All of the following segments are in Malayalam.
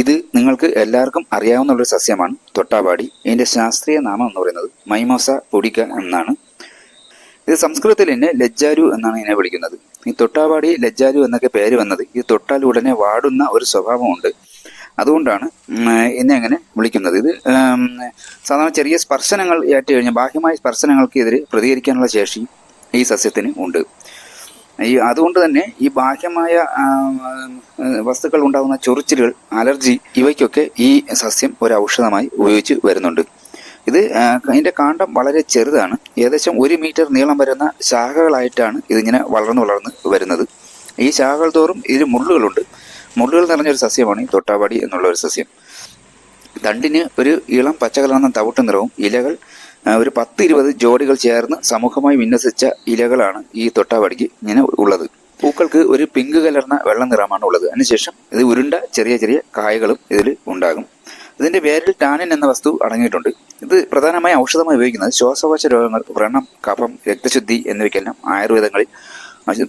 ഇത് നിങ്ങൾക്ക് എല്ലാവർക്കും അറിയാവുന്ന ഒരു സസ്യമാണ് തൊട്ടാവാടി ഇതിന്റെ ശാസ്ത്രീയ നാമം എന്ന് പറയുന്നത് മൈമോസ പൊടിക്ക എന്നാണ്. ഇത് സംസ്കൃതത്തിൽ തന്നെ ലജ്ജാരു എന്നാണ് ഇതിനെ വിളിക്കുന്നത്. ഈ തൊട്ടാവാടി ലജ്ജാരു എന്നൊക്കെ പേര് വന്നത് ഇത് തൊട്ടാൽ ഉടനെ വാടുന്ന ഒരു സ്വഭാവമുണ്ട്. അതുകൊണ്ടാണ് എന്നെ അങ്ങനെ വിളിക്കുന്നത്. ഇത് സാധാരണ ചെറിയ സ്പർശനങ്ങൾ ഏറ്റു കഴിഞ്ഞാൽ ബാഹ്യമായ സ്പർശനങ്ങൾക്കെതിരെ പ്രതികരിക്കാനുള്ള ശേഷി ഈ സസ്യത്തിന് ഉണ്ട്. ഈ അതുകൊണ്ട് തന്നെ ഈ ബാഹ്യമായ വസ്തുക്കൾ ഉണ്ടാകുന്ന ചൊറിച്ചിലുകൾ അലർജി ഇവയ്ക്കൊക്കെ ഈ സസ്യം ഒരു ഔഷധമായി ഉപയോഗിച്ച് വരുന്നുണ്ട്. ഇത് ഇതിന്റെ കാണ്ടം വളരെ ചെറുതാണ്. ഏകദേശം ഒരു മീറ്റർ നീളം വരുന്ന ശാഖകളായിട്ടാണ് ഇതിങ്ങനെ വളർന്നു വളർന്ന് വരുന്നത്. ഈ ശാഖകൾ തോറും ഇതിൽ മുള്ളുകളുണ്ട്. മുള്ളുകൾ നിറഞ്ഞൊരു സസ്യമാണ് ഈ തൊട്ടാവാടി എന്നുള്ള ഒരു സസ്യം. തണ്ടിന് ഒരു ഇളം പച്ചകലർന്ന തവിട്ട് നിറവും ഇലകൾ ഒരു പത്ത് ഇരുപത് ജോഡികൾ ചേർന്ന് സമൂഹമായി വിന്യസിച്ച ഇലകളാണ് ഈ തൊട്ടാവാടിക്ക് ഇങ്ങനെ ഉള്ളത്. പൂക്കൾക്ക് ഒരു പിങ്ക് കലർന്ന വെള്ള നിറമാണ് ഉള്ളത്. അതിനുശേഷം ഇത് ഉരുണ്ട ചെറിയ ചെറിയ കായകളും ഇതിൽ ഉണ്ടാകും. ഇതിന്റെ വേരിൽ ടാനിൻ എന്ന വസ്തു അടങ്ങിയിട്ടുണ്ട്. ഇത് പ്രധാനമായി ഔഷധമായി ഉപയോഗിക്കുന്നത് ശ്വാസകോശ രോഗങ്ങൾ വ്രണം കഫം രക്തശുദ്ധി എന്നിവയ്ക്കെല്ലാം ആയുർവേദങ്ങളിൽ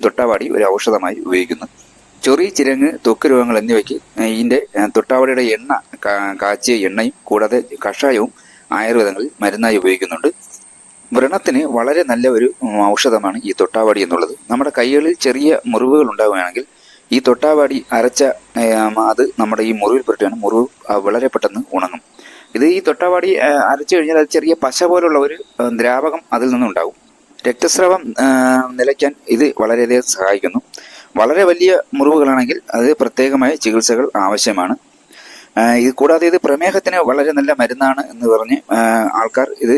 തൊട്ടാവാടി ഒരു ഔഷധമായി ഉപയോഗിക്കുന്നു. ചൊറി ചിരങ്ങ് ത്വക്ക് രോഗങ്ങൾ എന്നിവയ്ക്ക് ഇതിന്റെ തൊട്ടാവാടിയുടെ എണ്ണ കാച്ചിയ എണ്ണയും കൂടാതെ കഷായവും ആയുർവേദങ്ങളിൽ മരുന്നായി ഉപയോഗിക്കുന്നുണ്ട്. വ്രണത്തിന് വളരെ നല്ല ഒരു ഔഷധമാണ് ഈ തൊട്ടാവാടി എന്നുള്ളത്. നമ്മുടെ കൈകളിൽ ചെറിയ മുറിവുകൾ ഉണ്ടാവുകയാണെങ്കിൽ ഈ തൊട്ടാവാടി അരച്ച അത് നമ്മുടെ ഈ മുറിവിൽ പുരട്ടുകയാണ്. മുറിവ് വളരെ പെട്ടെന്ന് ഉണങ്ങും. ഇത് ഈ തൊട്ടാവാടി അരച്ചു കഴിഞ്ഞാൽ അത് ചെറിയ പശ പോലുള്ള ഒരു ദ്രാവകം അതിൽ നിന്നുണ്ടാവും രക്തസ്രാവം നിലയ്ക്കാൻ ഇത് വളരെയധികം സഹായിക്കുന്നു. വളരെ വലിയ മുറിവുകളാണെങ്കിൽ അത് പ്രത്യേകമായ ചികിത്സകൾ ആവശ്യമാണ്. ഇത് കൂടാതെ ഇത് പ്രമേഹത്തിന് വളരെ നല്ല മരുന്നാണ് എന്ന് പറഞ്ഞ് ആൾക്കാർ ഇത്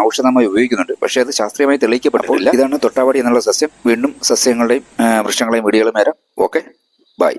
ഔഷധമായി ഉപയോഗിക്കുന്നുണ്ട്. പക്ഷേ അത് ശാസ്ത്രീയമായി തെളിയിക്കപ്പെട്ടിട്ടില്ല. ഇതാണ് തൊട്ടാവാടി എന്നുള്ള സസ്യം. വീണ്ടും സസ്യങ്ങളുടെയും വൃക്ഷങ്ങളെയും വീടുകളും വരാം. ഓക്കെ. ബൈ.